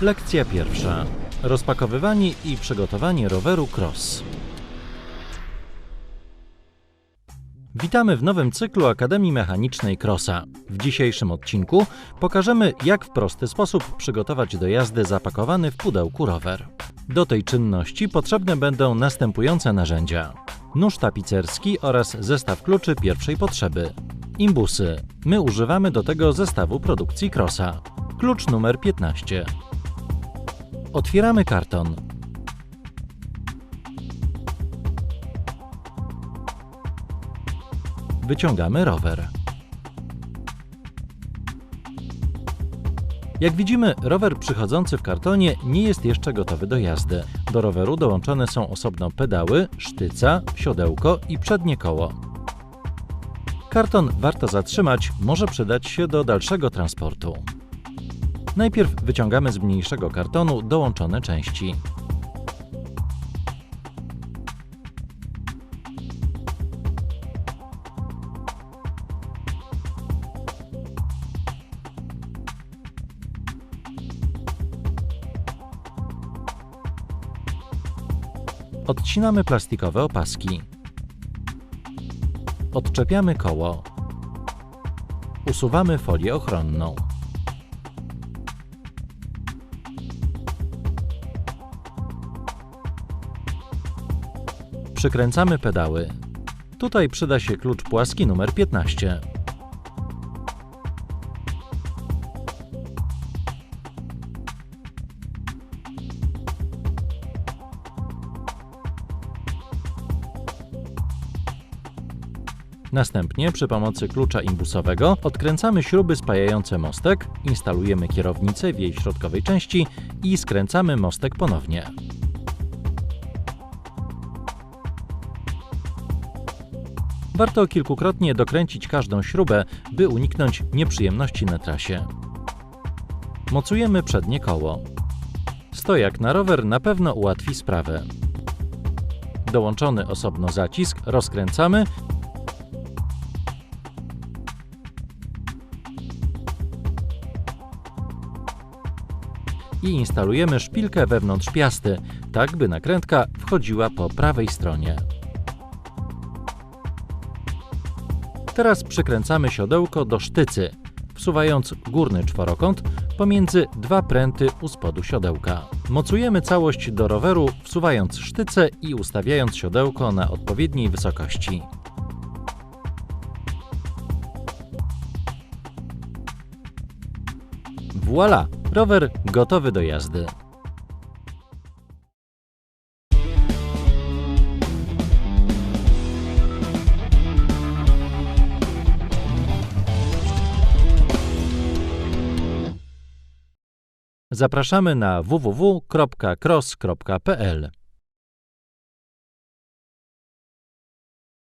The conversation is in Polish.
Lekcja pierwsza. Rozpakowywanie i przygotowanie roweru cross. Witamy w nowym cyklu Akademii Mechanicznej Crossa. W dzisiejszym odcinku pokażemy, jak w prosty sposób przygotować do jazdy zapakowany w pudełku rower. Do tej czynności potrzebne będą następujące narzędzia: nóż tapicerski oraz zestaw kluczy pierwszej potrzeby. Imbusy. My używamy do tego zestawu produkcji Crossa. Klucz numer 15. Otwieramy karton. Wyciągamy rower. Jak widzimy, rower przychodzący w kartonie nie jest jeszcze gotowy do jazdy. Do roweru dołączone są osobno pedały, sztyca, siodełko i przednie koło. Karton warto zatrzymać, może przydać się do dalszego transportu. Najpierw wyciągamy z mniejszego kartonu dołączone części. Odcinamy plastikowe opaski. Odczepiamy koło. Usuwamy folię ochronną. Przykręcamy pedały. Tutaj przyda się klucz płaski numer 15. Następnie przy pomocy klucza imbusowego odkręcamy śruby spajające mostek, instalujemy kierownicę w jej środkowej części i skręcamy mostek ponownie. Warto kilkukrotnie dokręcić każdą śrubę, by uniknąć nieprzyjemności na trasie. Mocujemy przednie koło. Stojak na rower na pewno ułatwi sprawę. Dołączony osobno zacisk rozkręcamy i instalujemy szpilkę wewnątrz piasty, tak by nakrętka wchodziła po prawej stronie. Teraz przykręcamy siodełko do sztycy, wsuwając górny czworokąt pomiędzy dwa pręty u spodu siodełka. Mocujemy całość do roweru, wsuwając sztycę i ustawiając siodełko na odpowiedniej wysokości. Voila! Rower gotowy do jazdy. Zapraszamy na www.cross.pl